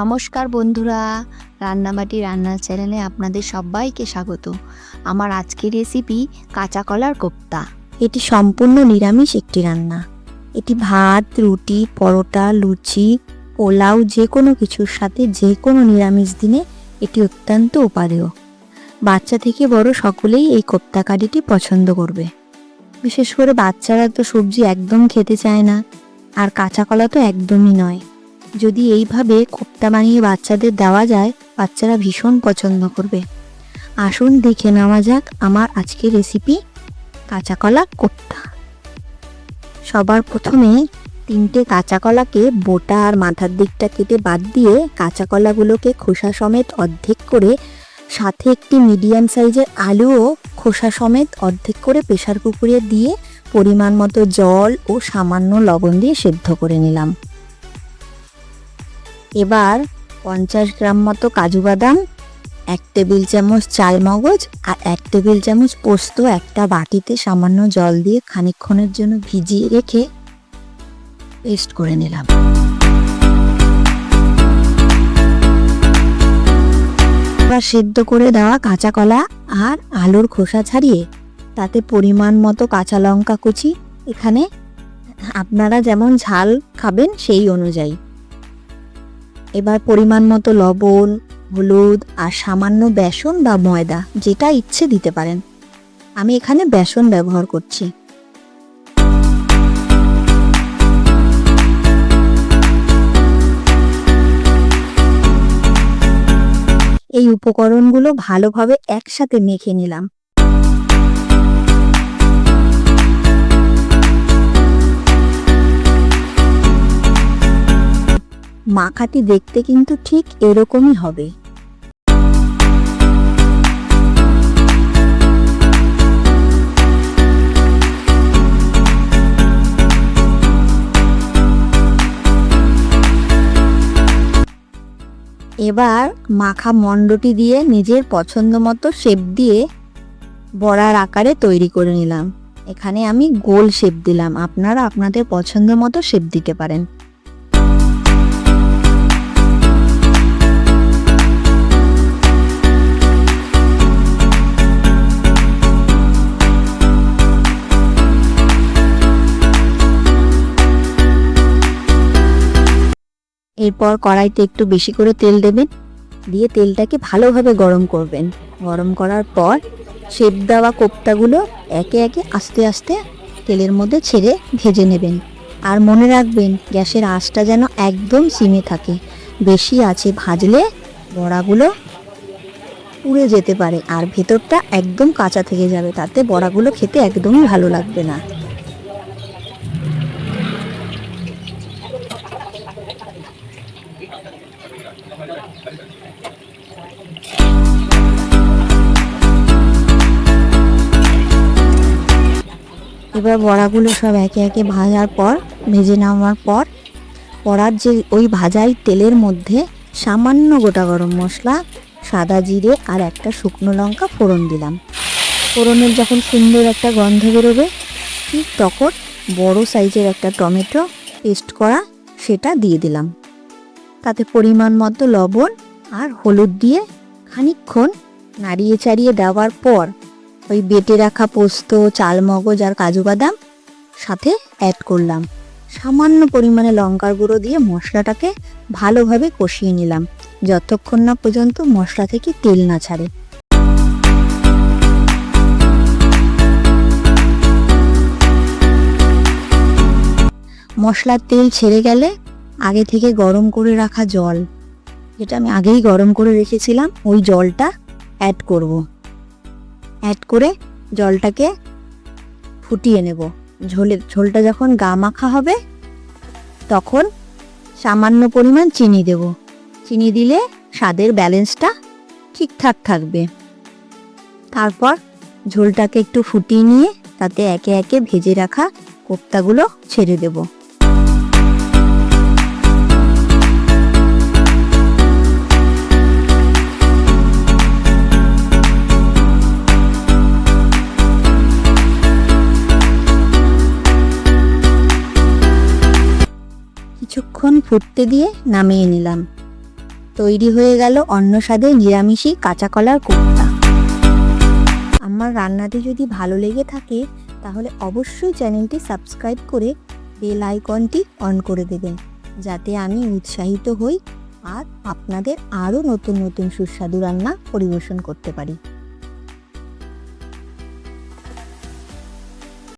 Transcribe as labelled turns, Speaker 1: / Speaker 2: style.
Speaker 1: নমস্কার বন্ধুরা, রান্নাবাটি রান্নার চ্যানেলে আপনাদের সবাইকে স্বাগত। আমার আজকের রেসিপি কাঁচা কলার কোপ্তা। এটি সম্পূর্ণ নিরামিষ একটি রান্না। এটি ভাত, রুটি, পরোটা, লুচি, পোলাও যে কোনো কিছুর সাথে যে কোনো নিরামিষ দিনে এটি অত্যন্ত উপাদেয় বাচ্চা থেকে বড় সকলেই এই কোপ্তা কারিটি পছন্দ করবে। বিশেষ করে বাচ্চারা তো সবজি একদম খেতে চায় না, আর কাঁচা কলা তো একদমই নয়। যদি এইভাবে কোপ্তা বানিয়ে বাচ্চাদের দেওয়া যায়, বাচ্চারা ভীষণ পছন্দ করবে। আসুন দেখে নেওয়া যাক আমার আজকের রেসিপি কাঁচা কলা কোপ্তা। সবার প্রথমে তিনটে কাঁচা কলাকে বোটা আর মাথার দিকটা কেটে বাদ দিয়ে কাঁচা কলাগুলোকে খোসা সমেত অর্ধেক করে, সাথে একটি মিডিয়াম সাইজের আলুও খোসা সমেত অর্ধেক করে প্রেশার কুকুরে দিয়ে পরিমাণ মতো জল ও সামান্য লবণ দিয়ে সেদ্ধ করে নিলাম। এবার পঞ্চাশ গ্রাম মতো কাজু বাদাম, এক টেবিল চামচ চাল মগজ আর এক টেবিল চামচ পোস্ত একটা বাটিতে সামান্য জল দিয়ে খানিকক্ষণের জন্য ভিজিয়ে রেখে পেস্ট করে নিলাম। এবার সেদ্ধ করে দেওয়া কাঁচা কলা আর আলুর খোসা ছাড়িয়ে তাতে পরিমাণ মতো কাঁচা লঙ্কা কুচি। এখানে আপনারা যেমন ঝাল খাবেন সেই অনুযায়ী। এবার পরিমাণ মতো লবণ, হলুদ আর সামান্য বেসন বা ময়দা যেটা ইচ্ছে দিতে পারেন। আমি এখানে বেসন ব্যবহার করছি। এই উপকরণগুলো ভালোভাবে একসাথে মেখে নিলাম। মাখাটি দেখতে কিন্তু ঠিক এরকমই হবে। এবার মাখা মণ্ডটি দিয়ে নিজের পছন্দ মতো শেপ দিয়ে বড়ার আকারে তৈরি করে নিলাম। এখানে আমি গোল শেপ দিলাম। আপনারা আপনাদের পছন্দ মতো শেপ দিতে পারেন। এরপর কড়াইতে একটু বেশি করে তেল দেবেন। দিয়ে তেলটাকে ভালোভাবে গরম করবেন। গরম করার পর শেপ দেওয়া কোপ্তাগুলো একে একে আস্তে আস্তে তেলের মধ্যে ছেড়ে ভেজে নেবেন। আর মনে রাখবেন, গ্যাসের আঁচটা যেন একদম সিমে থাকে। বেশি আছে ভাজলে বড়াগুলো পুড়ে যেতে পারে আর ভেতরটা একদম কাঁচা থেকে যাবে। তাতে বড়াগুলো খেতে একদমই ভালো লাগবে না। এবার বড়াগুলো সব একে একে ভাজার পর, ভেজে নেওয়ার পর, বড়ার যে ওই ভাজাই তেলের মধ্যে সামান্য গোটা গরম মশলা, সাদা জিরে আর একটা শুকনো লঙ্কা ফোড়ন দিলাম। ফোড়নের যখন সুন্দর একটা গন্ধ বেরোবে, ঠিক তখন বড় সাইজের একটা টমেটো পেস্ট করা সেটা দিয়ে দিলাম। তাতে পরিমাণ মতো লবণ আর হলুদ দিয়ে খানিকক্ষণ নাড়িয়ে চাড়িয়ে দেওয়ার পর ওই বেটে রাখা পোস্ত চাল মগজ আর কাজু বাদাম সাথে অ্যাড করলাম। সামান্য পরিমাণে লঙ্কার গুঁড়ো দিয়ে মশলাটাকে ভালোভাবে কষিয়ে নিলাম। যতক্ষণ না পর্যন্ত মশলা থেকে তেল না ছাড়ে। মশলার তেল ছেড়ে গেলে আগে থেকে গরম করে রাখা জল, যেটা আমি আগেই গরম করে রেখেছিলাম, ওই জলটা অ্যাড করব। অ্যাড করে জলটাকে ফুটিয়ে নেব। ঝোলে ঝোলটা যখন গা মাখা হবে, তখন সামান্য পরিমাণ চিনি দেব। চিনি দিলে স্বাদের ব্যালেন্সটা ঠিকঠাক থাকবে। তারপর ঝোলটাকে একটু ফুটিয়ে নিয়ে তাতে একে একে ভেজে রাখা কোপ্তাগুলো ছেড়ে দেবো। কিছুক্ষণ ফুটতে দিয়ে নামিয়ে নিলাম। তৈরি হয়ে গেল অন্য স্বাদে নিরামিষি কাঁচা কলার কোপ্তা। আমার রান্নাটি যদি ভালো লেগে থাকে, তাহলে অবশ্যই চ্যানেলটি সাবস্ক্রাইব করে বেল আইকনটি অন করে দেবেন, যাতে আমি উৎসাহিত হই আর আপনাদের আরও নতুন নতুন সুস্বাদু রান্না পরিবেশন করতে পারি।